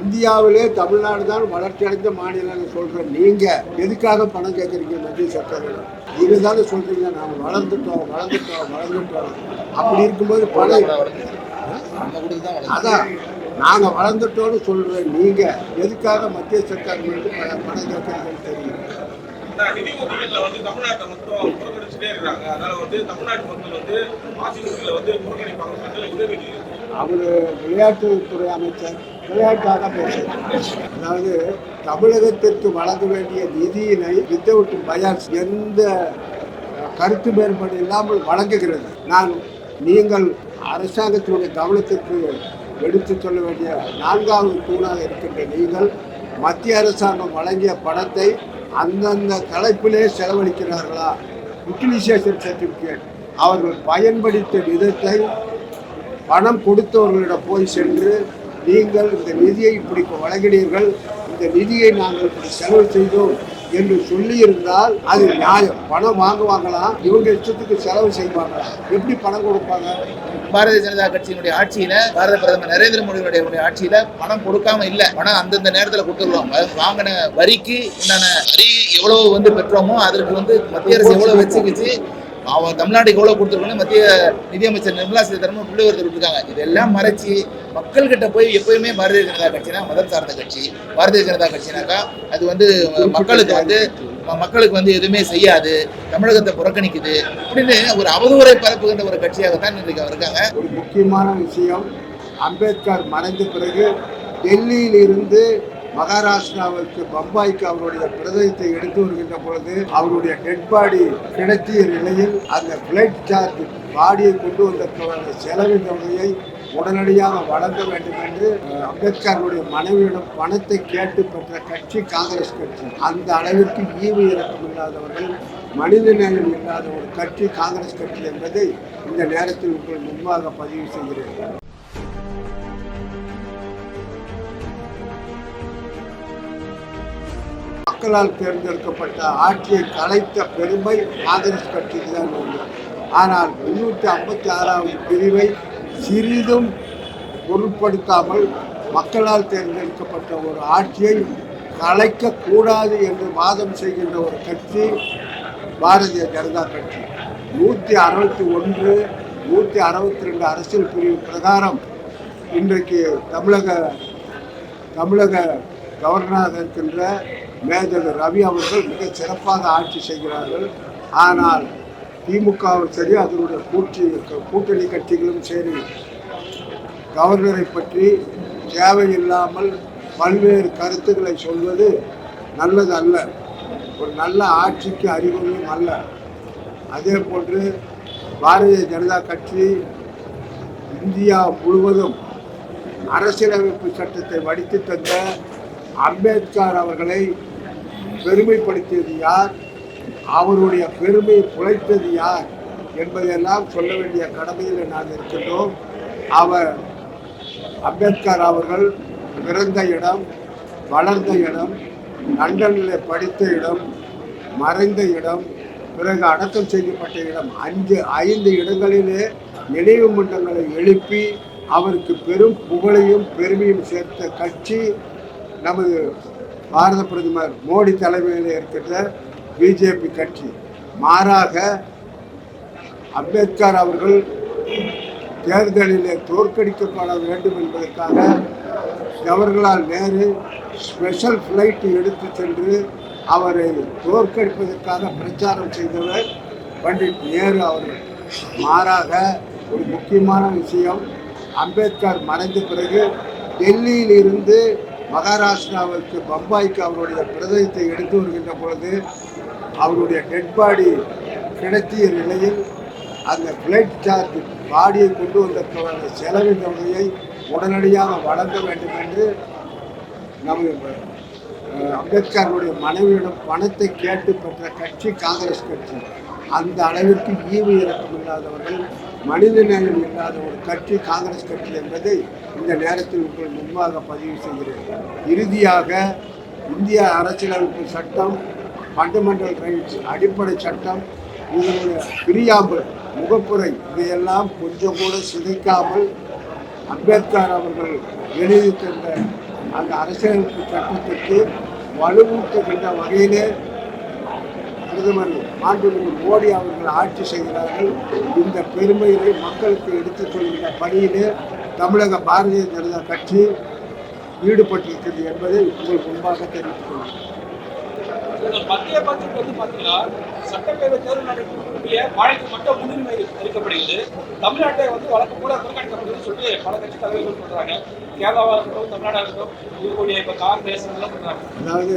இந்தியாவிலே தமிழ்நாடு தான் வளர்ச்சி அடைந்த மாநிலம்னு சொல்ற நீங்க எதுக்காக பணம் கேட்குறீங்க மத்திய சர்க்காரில் நீங்க தானே சொல்றீங்க நாங்கள் வளர்ந்துட்டோம் வளர்ந்துட்டோம் வளர்ந்துட்டோம். அப்படி இருக்கும்போது பணம் நம்ம கொடுத்து தான் வளர்ந்து அதான் நாங்கள் வளர்ந்துட்டோம்னு சொல்ற நீங்க எதுக்காக மத்திய சர்க்கார் மீது பணம் கேட்குறீங்கன்னு தெரியும். நிதி ஒதுக்கீட்டுல வந்து தமிழ்நாட்டை மொத்தம் புறக்கணிச்சுட்டே இருக்காங்க. அதனால வந்து தமிழ்நாட்டு மக்கள் வந்து ஆசிரியர்களை வந்து புறக்கணிப்பாங்க. சொல்லி உதவி அவர் விளையாட்டுத்துறை அமைச்சர். விளையாட்டாக பேசுகிறார் அதாவது தமிழகத்திற்கு வழங்க வேண்டிய நிதியினை வித்தவுட் பயாஸ் எந்த கருத்து மேற்பாடு இல்லாமல் வழங்குகிறது. நான் நீங்கள் அரசாங்கத்தினுடைய கவனத்திற்கு எடுத்து சொல்ல வேண்டிய நான்காவது தூணாக இருக்கின்ற நீங்கள் மத்திய அரசாங்கம் வழங்கிய பணத்தை அந்தந்த தலைப்பிலே செலவழிக்கிறார்களா? யூட்டிலைசேஷன் சர்டிஃபிகேட் அவர்கள் பயன்படுத்த விதத்தை பணம் கொடுத்தவர்களிடம் போய் சென்று நீங்கள் இந்த நிதியை இப்படி வழங்கினீர்கள் இந்த நிதியை நாங்கள் இப்படி செலவு செய்தோம் என்று சொல்லியிருந்தால் அது நியாயம். பணம் வாங்குவாங்களாம் இவங்க இஷ்டத்துக்கு செலவு செய்வாங்களா? எப்படி பணம் கொடுப்பாங்க? பாரதிய ஜனதா கட்சியினுடைய ஆட்சியில பாரத பிரதமர் நரேந்திர மோடியினுடைய ஆட்சியில பணம் கொடுக்காம இல்ல. பணம் அந்தந்த நேரத்துல கொடுத்துருவாங்க. வாங்கின வரிக்கு உண்டான வரி எவ்வளவு வந்து பெற்றோமோ அதற்கு வந்து மத்திய அரசு எவ்வளவு வச்சுக்கிச்சு அவன் தமிழ்நாட்டுக்கு எவ்வளோ கொடுத்துருக்கணும் மத்திய நிதியமைச்சர் நிர்மலா சீதாராமன் பிள்ளை ஒருத்தர் விட்டுருக்காங்க இதெல்லாம் மறைச்சி மக்கள்கிட்ட போய் எப்பயுமே பாரதிய ஜனதா கட்சினா மதம் சார்ந்த கட்சி பாரதிய ஜனதா கட்சினாக்கா அது வந்து மக்களுக்கு வந்து மக்களுக்கு வந்து எதுவுமே செய்யாது தமிழகத்தை புறக்கணிக்குது அப்படின்னு ஒரு அவதூறை பரப்புகின்ற ஒரு கட்சியாகத்தான் இன்றைக்கு அவர் இருக்காங்க. ஒரு முக்கியமான விஷயம் அம்பேத்கர் மறைந்த பிறகு டெல்லியிலிருந்து மகாராஷ்டிராவுக்கு பம்பாய்க்கு அவருடைய பிரதேசத்தை எடுத்து வருகின்ற பொழுது அவருடைய டெட் பாடி கிடைத்திய நிலையில் அந்த பிளைட் சார்ஜ் பாடியை கொண்டு வந்ததற்கான செலவின் தொகையை உடனடியாக வழங்க வேண்டும் என்று அம்பேத்கருடைய மனைவியிடம் பணத்தை கேட்டு பெற்ற கட்சி காங்கிரஸ் கட்சி. அந்த அளவிற்கு ஈவு இறக்கம் இல்லாதவர்கள் மனித நேயம் இல்லாத ஒரு கட்சி காங்கிரஸ் கட்சி என்பதை இந்த நேரத்தில் உங்கள் முன்பாக பதிவு செய்கிறேன். மக்களால் தேர்ந்தெடுக்கப்பட்ட ஆட்சியை கலைத்த பெருமை காங்கிரஸ் கட்சிக்கு தான் உண்டு. ஆனால் முன்னூற்றி ஐம்பத்தி ஆறாவது பிரிவை சிறிதும் பொருட்படுத்தாமல் மக்களால் தேர்ந்தெடுக்கப்பட்ட ஒரு ஆட்சியை கலைக்கக்கூடாது என்று வாதம் செய்கின்ற ஒரு கட்சி பாரதிய ஜனதா கட்சி. நூற்றி அறுபத்தி ஒன்று நூற்றி அறுபத்தி ரெண்டு அரசியல் பிரிவு பிரகாரம் இன்றைக்கு தமிழக தமிழக கவர்னராக இருக்கின்ற மேஜர் ரவி அவர்கள் மிக சிறப்பாக ஆட்சி செய்கிறார்கள். ஆனால் திமுகவும் சரி அதனுடைய கூட்டி கூட்டணி கட்சிகளும் சரி கவர்னரை பற்றி தேவையில்லாமல் பல்வேறு கருத்துக்களை சொல்வது நல்லது அல்ல. ஒரு நல்ல ஆட்சிக்கு அறிகுறியும் அல்ல. அதே போன்று பாரதிய ஜனதா கட்சி இந்தியா முழுவதும் அரசியலமைப்பு சட்டத்தை வடித்து தந்த அம்பேத்கர் அவர்களை பெருமைப்படுத்தியது யார்? அவருடைய பெருமையை குலைத்தது யார்? என்பதையெல்லாம் சொல்ல வேண்டிய கடமையில் நாம் இருக்கின்றோம். அவர் அம்பேத்கர் அவர்கள் பிறந்த இடம் வளர்ந்த இடம் லண்டனில் படித்த இடம் மறைந்த இடம் பிறகு அடக்கம் செய்யப்பட்ட இடம் அஞ்சு ஐந்து இடங்களிலே நினைவு மன்றங்களை எழுப்பி அவருக்கு பெரும் புகழையும் பெருமையும் சேர்த்த கட்சி நமது பாரத பிரதமர் மோடி தலைமையில் இருக்கின்ற பிஜேபி கட்சி. மாறாக அம்பேத்கர் அவர்கள் தேர்தலிலே தோற்கடிக்கப்பட வேண்டும் என்பதற்காக ஜவஹர்லால் நேரு ஸ்பெஷல் ஃப்ளைட் எடுத்து சென்று அவரை தோற்கடிப்பதற்காக பிரச்சாரம் செய்தவர் பண்டிட் நேரு அவர்கள். மாறாக ஒரு முக்கியமான விஷயம் அம்பேத்கர் மறைந்த பிறகு டெல்லியில் இருந்து மகாராஷ்டிராவுக்கு பம்பாய்க்கு அவருடைய பிரதேசத்தை எடுத்து வருகின்ற பொழுது அவருடைய டெட் பாடி கிடைத்திய நிலையில் அந்த ஃப்ளைட் சார்ஜ் பாடியை கொண்டு வந்ததற்கான செலவின் தொகையை உடனடியாக வழங்க வேண்டும் என்று நமது அம்பேத்கருடைய மனைவியிடம் பணத்தை கேட்டு பெற்ற கட்சி காங்கிரஸ் கட்சி. அந்த அளவிற்கு ஈவு இறக்கம் இல்லாதவர்கள் மனித நேயம் இல்லாத ஒரு கட்சி காங்கிரஸ் கட்சி என்பதை இந்த நேரத்தில் உங்கள் முன்பாக பதிவு செய்கிறேன். இறுதியாக இந்திய அரசியலமைப்பு சட்டம் ஃபண்டமெண்டல் ரைட்ஸ் அடிப்படை சட்டம் இதனுடைய பிரியாமல் முகப்புரை இதையெல்லாம் கொஞ்சம் கூட சிதைக்காமல் அம்பேத்கர் அவர்கள் எழுதி தந்த அந்த அரசியலமைப்பு சட்டத்திற்கு வலுவூட்டுகின்ற வகையிலே பிரதமர் மாண்புமிகு மோடி அவர்கள் ஆட்சி செய்கிறார்கள். இந்த பெருமையை மக்களுக்கு எடுத்துச் சொல்கின்ற பணியிலே தமிழக பாரதிய ஜனதா கட்சி ஈடுபட்டிருக்கிறது என்பதை உங்கள் முன்பாக இந்த மத்திய பட்ஜெட் வந்து பாத்தீங்கன்னா சட்டப்பேரவை தேர்தல் நடக்கக்கூடிய மழைக்கு மட்டும் முன்னுரிமை அளிக்கப்படுகிறது. தமிழ்நாட்டை வந்து வழக்கம் போல புறக்கணிக்கப்படுதுன்னு சொல்லி பல கட்சி தலைவர்கள் சொல்றாங்க. கேரளாவா இருக்கட்டும் தமிழ்நாடா இருக்கட்டும் இருக்கக்கூடிய இப்ப காங்கிரஸ் எல்லாம் சொல்றாங்க. அதாவது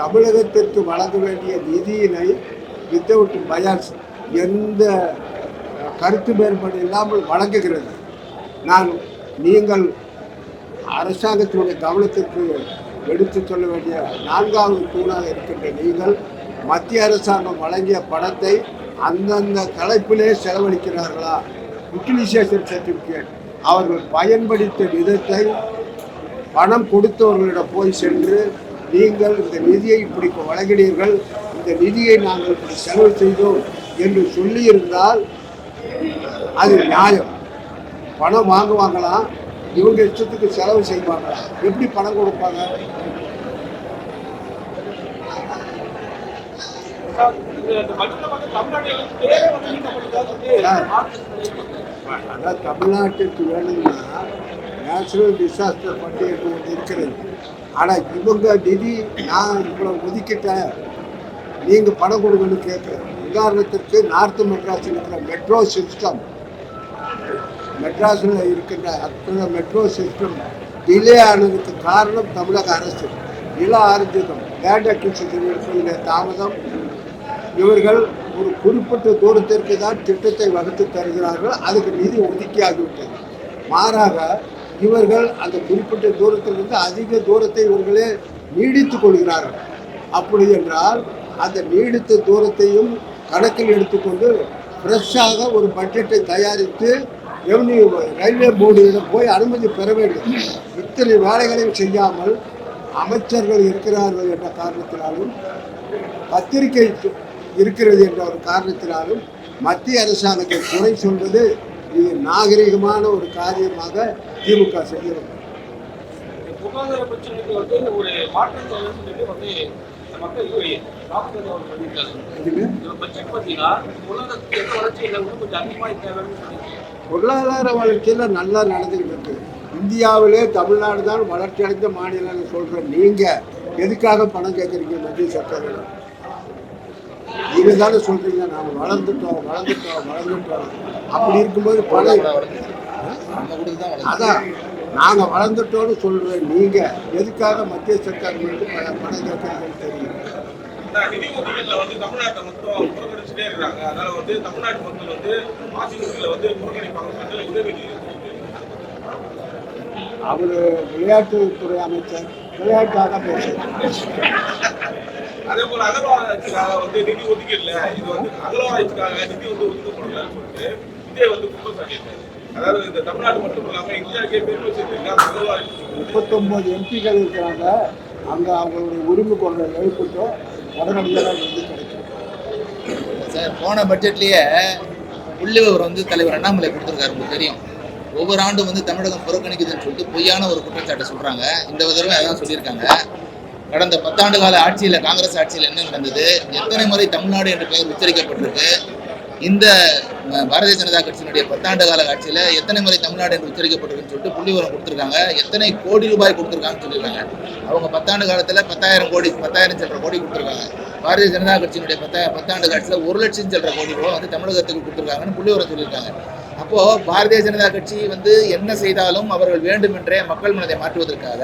தமிழகத்திற்கு வழங்க வேண்டிய நிதியினை வித்தவுட் பயாஸ் எந்த கருத்து வேறுபாடு இல்லாமல் வழங்குகிறது. நான் நீங்கள் அரசாங்கத்தினுடைய கவனத்திற்கு எடுத்து சொல்ல வேண்டிய நான்காவது தூணாக இருக்கின்ற நீங்கள் மத்திய அரசாங்கம் வழங்கிய பணத்தை அந்தந்த தலைப்பிலே செலவழிக்கிறார்களா? யூட்டிலைசேஷன் சர்டிஃபிகேட் அவர்கள் பயன்படுத்த விதத்தை பணம் கொடுத்தவர்களிடம் போய் சென்று நீங்கள் இந்த நிதியை இப்படி வழங்கினீர்கள் இந்த நிதியை நாங்கள் இப்படி செலவு செய்தோம் என்று சொல்லியிருந்தால் அது நியாயம். பணம் வாங்குவாங்களாம் இவங்க இஷ்டத்துக்கு செலவு செய்வாங்களா? எப்படி பணம் கொடுப்பாங்க? அதாவது தமிழ்நாட்டிற்கு வேணும்னா நேச்சுரல் டிசாஸ்டர் என்று ஒன்று இருக்கிறது. ஆனால் இவங்க நிதி நான் இவ்வளோ ஒதுக்கிட்டேன். நீங்கள் பணம் கொடுங்கன்னு கேட்குறேன் உதாரணத்திற்கு நார்த் மெட்ராஸில் இருக்கிற மெட்ரோ சிஸ்டம் மெட்ராஸில் இருக்கின்ற அத்தனை மெட்ரோ சிஸ்டம் டிலே ஆனதுக்கு காரணம் தமிழக அரசு. நில ஆர்ஜிதம். லேண்ட் அக்விசிஷன் தாமதம். இவர்கள் ஒரு குறிப்பிட்ட தூரத்திற்கு தான் திட்டத்தை வகுத்து தருகிறார்கள். அதுக்கு நிதி ஒதுக்கியாகிவிட்டது மாறாக இவர்கள் அந்த குறிப்பிட்ட தூரத்திலிருந்து அதிக தூரத்தை இவர்களே நீடித்து கொள்கிறார்கள். அப்படி என்றால் அந்த நீடித்த தூரத்தையும் கணக்கில் எடுத்துக்கொண்டு ஃப்ரெஷ்ஷாக ஒரு பட்ஜெட்டை தயாரித்து ரெவன்யூ ரயில்வே போர்டிடம் போய் அனுமதி பெற வேண்டும்? இத்தனை வேலைகளையும் செய்யாமல் அமைச்சர்கள் இருக்கிறார்கள் என்ற காரணத்தினாலும் பத்திரிகை இருக்கிறது என்ற ஒரு காரணத்தினாலும் மத்திய அரசாங்கத்தை குறை சொல்வது இது நாகரிகமான ஒரு காரியமாக திமுக வேண்டும் பொருளாதார பிரச்சனைக்கு வந்து ஒரு மாற்றம் தேவைன்னு சொல்லிட்டு வந்து மக்கள் அவர் பட்ஜெட் பார்த்தீங்கன்னா பொருளாதாரத்துக்கு எந்த வளர்ச்சி இல்லை கொஞ்சம் அதிகமாக தேவைன்னு பொருளாதார வளர்ச்சியில் நல்லா நடந்துகிட்டு இருக்கு. இந்தியாவிலே தமிழ்நாடு தான் வளர்ச்சி அடைந்த மாநிலம்னு சொல்ற நீங்க எதுக்காக பணம் கேட்குறீங்க மத்திய சர்க்காரிடம் நீங்க தானே சொல்றீங்க நாங்கள் வளர்ந்துட்டோம் வளர்ந்துட்டோம் வளர்ந்துட்டோம். அப்படி இருக்கும்போது பணம் அதான் நாங்கள் வளர்ந்துட்டோம்னு சொல்றேன் நீங்க எதுக்காக மத்திய சர்க்கார் மீது பணம் பணம் கேட்குறீங்கன்னு தெரியும். புறக்கணிச்சுட்டே இருக்காங்க. அதனால வந்து தமிழ்நாட்டு மக்கள் வந்து ஆசிரியர்களை வந்து புறக்கணிப்பாங்க. உதவி அவர் விளையாட்டுத்துறை அமைச்சர் விளையாட்டாக பேசுகிறார் அதே போல அகழ்வாராய்ச்சிக்காக வந்து நிதி ஒதுக்கீடுல இது வந்து அகழ்வாராய்ச்சிக்காக நிதி வந்து ஒதுக்கப்படலன்னு சொல்லிட்டு விஜய் வந்து குற்றம் சாட்டியிருக்காரு. அதாவது இந்த தமிழ்நாடு மட்டும் இல்லாம இந்தியாவுக்கே பெருமை சேர்த்திருக்காங்க அகழ்வாராய்ச்சி முப்பத்தொம்போது எம்பிக்கள் இருக்கிறாங்க. அங்கே அவங்களுடைய உரிமை கொண்ட எழுப்பிட்டோம் உடனடியாக சார் போன பட்ஜெட்லேயே புள்ளி வந்து தலைவர் அண்ணாமலை கொடுத்துருக்காரு உங்களுக்கு தெரியும். ஒவ்வொரு ஆண்டும் வந்து தமிழகம் புறக்கணிக்குதுன்னு சொல்லிட்டு பொய்யான ஒரு குற்றச்சாட்டை சொல்கிறாங்க இந்த தடவை அதான் சொல்லியிருக்காங்க. கடந்த பத்தாண்டு கால ஆட்சியில் காங்கிரஸ் ஆட்சியில் என்ன நடந்தது? எத்தனை முறை தமிழ்நாடு என்ற பெயர் உச்சரிக்கப்பட்டிருக்கு? இந்த பாரதிய ஜனதா கட்சியினுடைய பத்தாண்டு கால ஆட்சியில் எத்தனை முறை தமிழ்நாடு என்று உச்சரிக்கப்பட்டிருக்குன்னு சொல்லிட்டு புள்ளிவரம் கொடுத்துருக்காங்க. எத்தனை கோடி ரூபாய் கொடுத்துருக்காங்கன்னு சொல்லியிருக்காங்க. அவங்க பத்தாண்டு காலத்தில் பத்தாயிரம் கோடி பத்தாயிரம் சில்லற கோடி கொடுத்துருக்காங்க. பாரதிய ஜனதா கட்சியினுடைய பத்தா பத்தாண்டு காலத்தில் ஒரு லட்சம் சில்லற கோடி ரூபாய் வந்து தமிழகத்துக்கு கொடுத்துருக்காங்கன்னு புள்ளி விவரம் சொல்லியிருக்காங்க. அப்போது பாரதிய ஜனதா கட்சி வந்து என்ன செய்தாலும் அவர்கள் வேண்டுமென்றே மக்கள் மனதை மாற்றுவதற்காக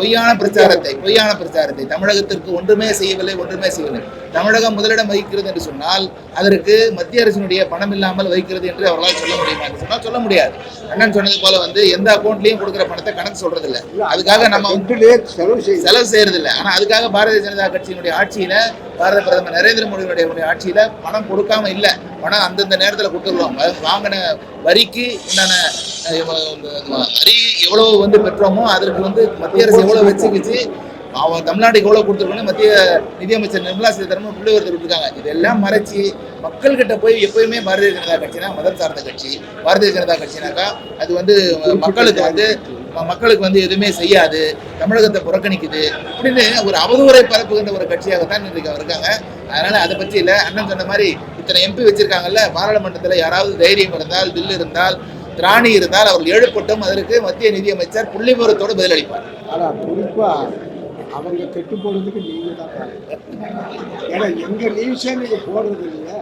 பொய்யான பிரச்சாரத்தை பொய்யான பிரச்சாரத்தை தமிழகத்திற்கு ஒன்றுமே செய்யவில்லை ஒன்றுமே செய்யவில்லை. தமிழகம் முதலிடம் வகிக்கிறது என்று சொன்னால் அதற்கு மத்திய அரசினுடைய பணம் இல்லாமல் வைக்கிறது என்று அவர்களால் சொல்ல முடியுமா என்று சொன்னால் சொல்ல முடியாது. அண்ணன் சொன்னது போல வந்து எந்த அக்கௌண்ட்லயும் கொடுக்குற பணத்தை கணக்கு சொல்றது இல்ல அதுக்காக நம்ம செலவு செய்ய செலவு செய்யறது இல்ல ஆனா அதுக்காக பாரதிய ஜனதா கட்சியினுடைய ஆட்சியில பாரத பிரதமர் நரேந்திர மோடியுடைய உடைய ஆட்சியில பணம் கொடுக்காம இல்ல. பணம் அந்தந்த நேரத்துல கொடுத்துருவாங்க வாங்கின வரிக்கு உண்டான வரி எவ்வளோ வந்து பெற்றோமோ அதற்கு வந்து மத்திய அரசு எவ்வளோ வச்சுக்கிச்சு அவன் தமிழ்நாட்டுக்கு எவ்வளோ கொடுத்துருக்கணும் மத்திய நிதியமைச்சர் நிர்மலா சீதாராமன் புள்ளி ஒருத்தர் இருக்காங்க இதெல்லாம் மறைச்சி மக்கள்கிட்ட போய் எப்பயுமே பாரதிய ஜனதா கட்சினா மதம் சார்ந்த கட்சி பாரதிய ஜனதா கட்சினாக்கா அது வந்து மக்களுக்கு வந்து மக்களுக்கு வந்து எதுவுமே செய்யாது தமிழகத்தை புறக்கணிக்குது அப்படின்னு ஒரு அவதூறை பரப்புகின்ற ஒரு கட்சியாகத்தான் இன்றைக்கு அவர் இருக்காங்க. அதனால அதை பற்றி இல்லை. அண்ணன் சொன்ன மாதிரி இத்தனை எம்பி வச்சிருக்காங்கல்ல பாராளுமன்றத்தில் யாராவது தைரியம் இருந்தால் தில் இருந்தால் திராணி இருந்தால் அவர்கள் எழுப்பட்டும் அதற்கு மத்திய நிதியமைச்சர் புள்ளிபுரத்தோடு பதிலளிப்பார். ஆனால் குறிப்பாக அவங்க கெட்டு போடுறதுக்கு நீங்கள் தான் ஏன்னா எங்கள் நியூஸே நீங்கள் போடுறது இல்லையா